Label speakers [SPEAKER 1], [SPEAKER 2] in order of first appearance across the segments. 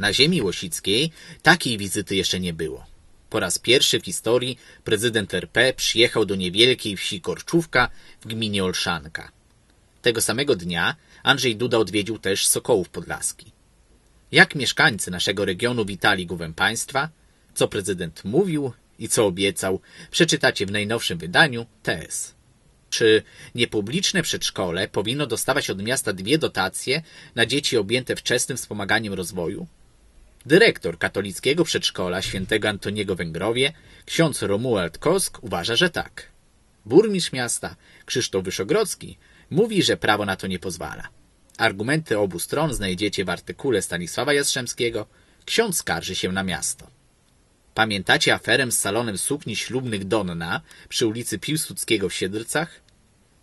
[SPEAKER 1] Na ziemi łosickiej takiej wizyty jeszcze nie było. Po raz pierwszy w historii prezydent RP przyjechał do niewielkiej wsi Korczówka w gminie Olszanka. Tego samego dnia Andrzej Duda odwiedził też Sokołów Podlaski. Jak mieszkańcy naszego regionu witali głowę państwa, co prezydent mówił i co obiecał, przeczytacie w najnowszym wydaniu TS. Czy niepubliczne przedszkole powinno dostawać od miasta dwie dotacje na dzieci objęte wczesnym wspomaganiem rozwoju? Dyrektor katolickiego przedszkola świętego Antoniego Węgrowie, ksiądz Romuald Kosk, uważa, że tak. Burmistrz miasta, Krzysztof Wyszogrodzki, mówi, że prawo na to nie pozwala. Argumenty obu stron znajdziecie w artykule Stanisława Jastrzębskiego. Ksiądz skarży się na miasto. Pamiętacie aferę z salonem sukni ślubnych Donna przy ulicy Piłsudskiego w Siedlcach?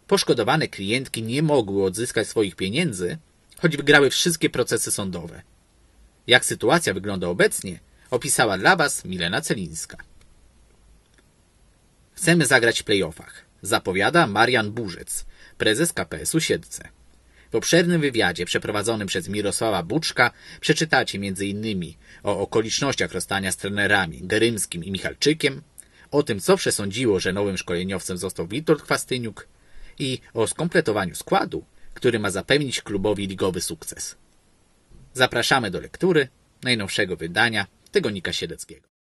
[SPEAKER 1] Poszkodowane klientki nie mogły odzyskać swoich pieniędzy, choć wygrały wszystkie procesy sądowe. Jak sytuacja wygląda obecnie, opisała dla Was Milena Celińska. Chcemy zagrać w playoffach, zapowiada Marian Burzec, prezes KPS-u Siedlce. W obszernym wywiadzie przeprowadzonym przez Mirosława Buczka przeczytacie m.in. o okolicznościach rozstania z trenerami Gerymskim i Michalczykiem, o tym, co przesądziło, że nowym szkoleniowcem został Witold Chwastyniuk i o skompletowaniu składu, który ma zapewnić klubowi ligowy sukces. Zapraszamy do lektury najnowszego wydania Tygodnika Siedleckiego.